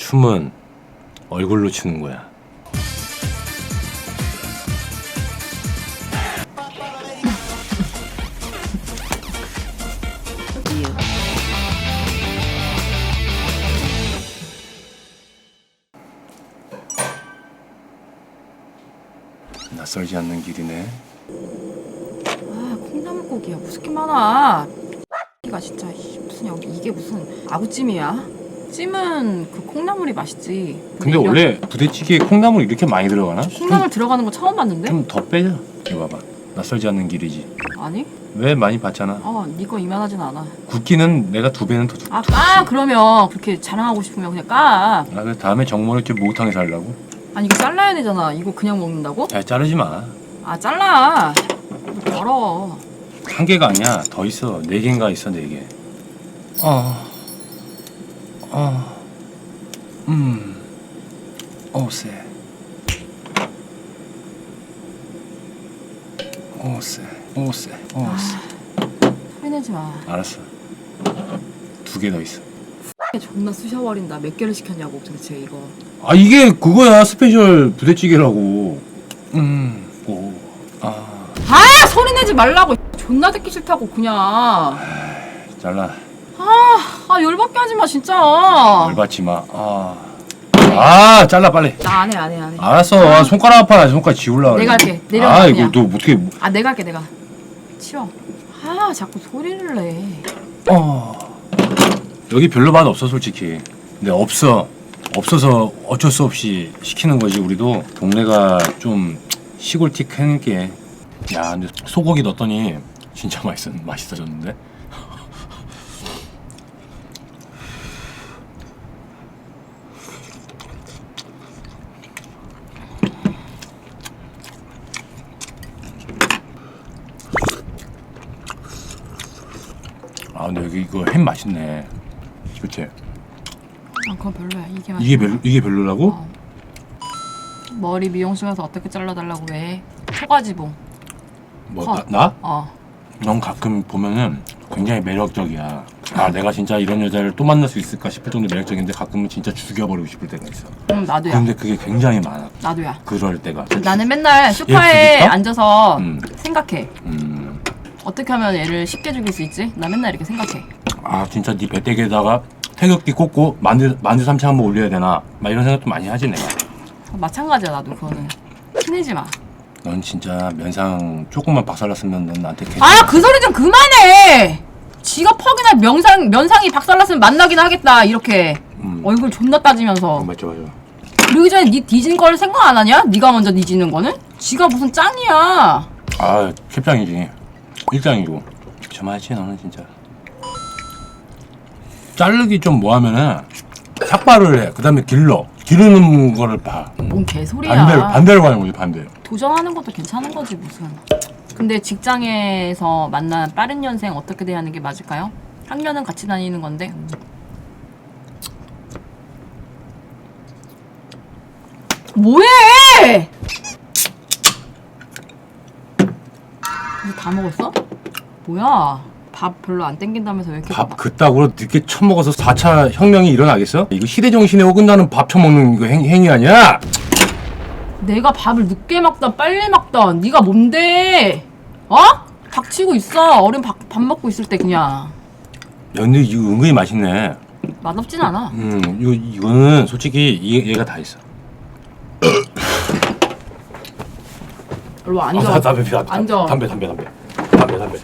춤은 얼굴로 추는 거야. 낯설지 않는 길이네. 아 콩나물고기야 무슨 게 많아 이가 진짜 이, 무슨 여기 이게 무슨 아구찜이야 찜은 그 콩나물이 맛있지 근데 원래 부대찌개에 콩나물 이렇게 많이 들어가나? 콩나물 들어가는 거 처음 봤는데 좀 더 빼자. 이거 봐봐. 낯설지 않는 길이지. 아니 왜 많이 봤잖아. 어 니거 이만하진 않아 굵기는 내가 두 배는 더 두. 아까 그러면 그렇게 자랑하고 싶으면 그냥 까 아, 그래 다음에 정모를 좀 목욕탕에 살라고? 아니 이거 잘라야 되잖아 이거 그냥 먹는다고 잘 자르지 마. 아 잘라 더러워 한 개가 아니야. 더 있어. 네 개인가 있어, 네 개. 어. 어. 음. 오세. 오세. 오세. 오세. 소리 내지 마 알았어. 두 개 더 있어. 존나 쑤셔버린다 몇 개를 시켰냐고 도대체 이거 아, 이게 그거야. 스페셜 부대찌개라고. 음. 오. 아. 아 소리 내지 말라고 존나 듣기 싫다고 그냥 잘라. 아 열받게 하지 마 진짜 열받지 마. 아. 아, 잘라 빨리. 나 안 해 안 해 안 해 알았어. 손가락 아파. 손가락 지울라 그래. 내가 할게. 내려가, 아, 그냥. 이거 너 어떻게 아 내가 할게 내가 치워 아 자꾸 소리를 내 어. 여기 별로 맛 없어 솔직히. 근데 없어. 없어서 어쩔 수 없이 시키는 거지 우리도. 동네가 좀 시골틱 하게. 야, 근데 소고기 넣었더니 진짜 맛있어 맛있어졌는데. 아, 근데 여기 이거 햄 맛있네. 그치? 아 그건 별로야 이게 맛 이게 별로 이게 별로라고? 어. 머리 미용실 가서 어떻게 잘라달라고 왜 초가지봉 뭐 컷. 나? 나? 어 넌 가끔 보면은 굉장히 매력적이야. 아 내가 진짜 이런 여자를 또 만날 수 있을까 싶을 정도 매력적인데 가끔은 진짜 죽여버리고 싶을 때가 있어. 그럼 나도야 근데 그게 굉장히 많아. 나도야 그럴 때가. 나는 맨날 죽일까? 앉아서 음. 생각해 음. 어떻게 하면 얘를 쉽게 죽일 수 있지? 나 맨날 이렇게 생각해 아 진짜 네 배때기에다가 태극기 꽂고 만두 만두 삼치 한번 올려야 되나? 막 이런 생각도 많이 하지 내가. 마찬가지야 나도 그거는 티내지 마 넌 진짜 면상 조금만 박살났으면 넌 나한테 괜아그 소리 좀 그만해 지가 퍽이나 명상 면상이 박살났으면 만나긴 하겠다 이렇게 음. 얼굴 존나 따지면서 어, 맞죠 맞죠. 그러기 전에 니 뒤진 걸 생각 안 하냐? 네가 먼저 뒤지는 거는? 지가 무슨 짱이야 아 캡장이지. 일장이고. 저만하지 너는 진짜. 자르기 좀 뭐하면은 삭발을 해. 그 다음에 길러. 기르는 거를 봐. 뭔 개소리야 반대로 반대로 가는 거지 반대. 도전하는 것도 괜찮은 거지 무슨 근데 직장에서 만난 빠른 년생 어떻게 대하는 게 맞을까요? 학년은 같이 다니는 건데 뭐해 이거 다 먹었어? 뭐야 밥 별로 안 땡긴다면서 왜 이렇게 밥 그따구로 늦게 처먹어서 4차 혁명이 일어나겠어? 이거 시대 정신에 어긋나는 밥 처먹는 이거 행, 행위 아니야? 내가 밥을 늦게 먹다 빨리 먹다 네가 뭔데 어? 닥치고 있어 어른 밥, 밥 먹고 있을 때 그냥 야, 근데 이거 은근히 맛있네. 맛없진 않아 음, 이거 이거는 솔직히 얘, 얘가 다 있어. 일로 앉아 아, 담배 피워. 앉아 담배 담배 담배. 담배 담배.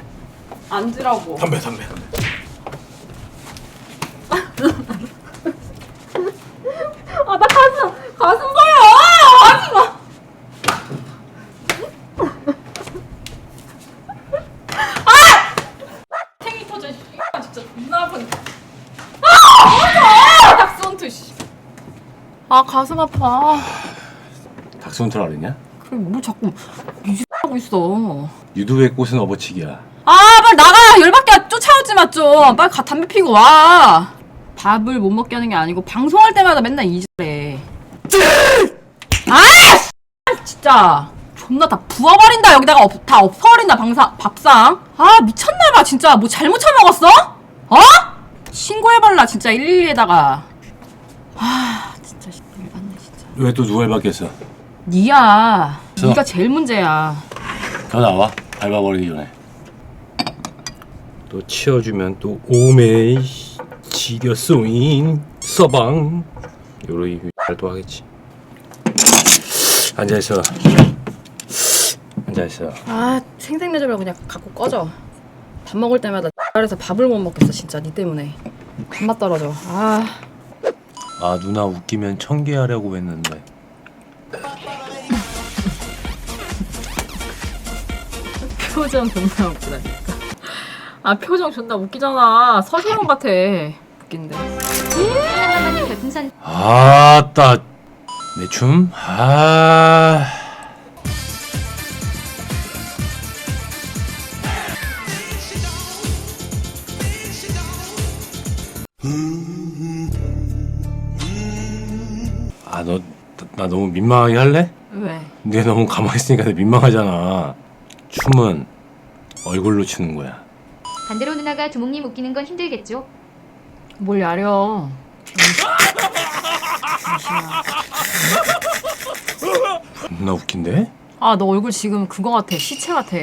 앉으라고 담배 담배 담배. 아 나 가슴 가슴 보여 하지 마 아! 탱이 터져 씨. 아, 진짜 존나 아픈 아! 닥스원트 씨. 아 가슴 아파 닥스훈트라 그랬냐? 그래 뭘 자꾸 유지하고 있어 유두의 꽃은 업어치기야. 아 빨리 나가 열받게 쫓아오지 마좀 빨리 가 담배 피고 와 밥을 못 먹게 하는 게 아니고 방송할 때마다 맨날 이지래 아 씨! 진짜 존나 다 부어버린다 여기다가 엎, 다 엎어버린다 방상 밥상 아 미쳤나봐 진짜 뭐 잘못 처먹었어? 어? 신고해발라 진짜 112에다가 아 진짜 열받네 진짜. 왜 또 누가 해봤겠어? 니야. 저- 니가 제일 문제야. 더 나와 밟아버리기 전에 또 치워주면 또 오메 지렸소인 서방 요리 잘도 하겠지 앉아있어 앉아있어 아 생색내지 말고 그냥 갖고 꺼져. 밥 먹을 때마다 그래서 밥을 못 먹겠어 진짜 니 때문에. 밥맛 떨어져. 아. 아 누나 웃기면 청개하려고 했는데 표정 존나 웃기다니까. 아 표정 존나 웃기잖아. 서시영 같아. 웃긴데. 하나님 별풍선 아따 내춤 아 아, 너, 나 너무 민망하게 할래? 왜? 내 너무 가만히 있으니까 내 민망하잖아. 춤은 얼굴로 추는 거야. 반대로 누나가 두목님 웃기는 건 힘들겠죠? 뭘 야려. 겁나 웃긴데? 아 너 얼굴 지금 그거 같아. 시체 같아.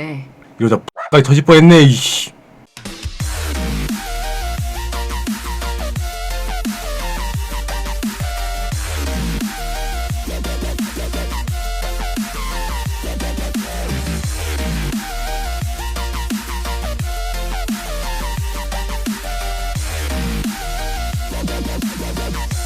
이러다 X까지 터질 뻔했네, 이씨.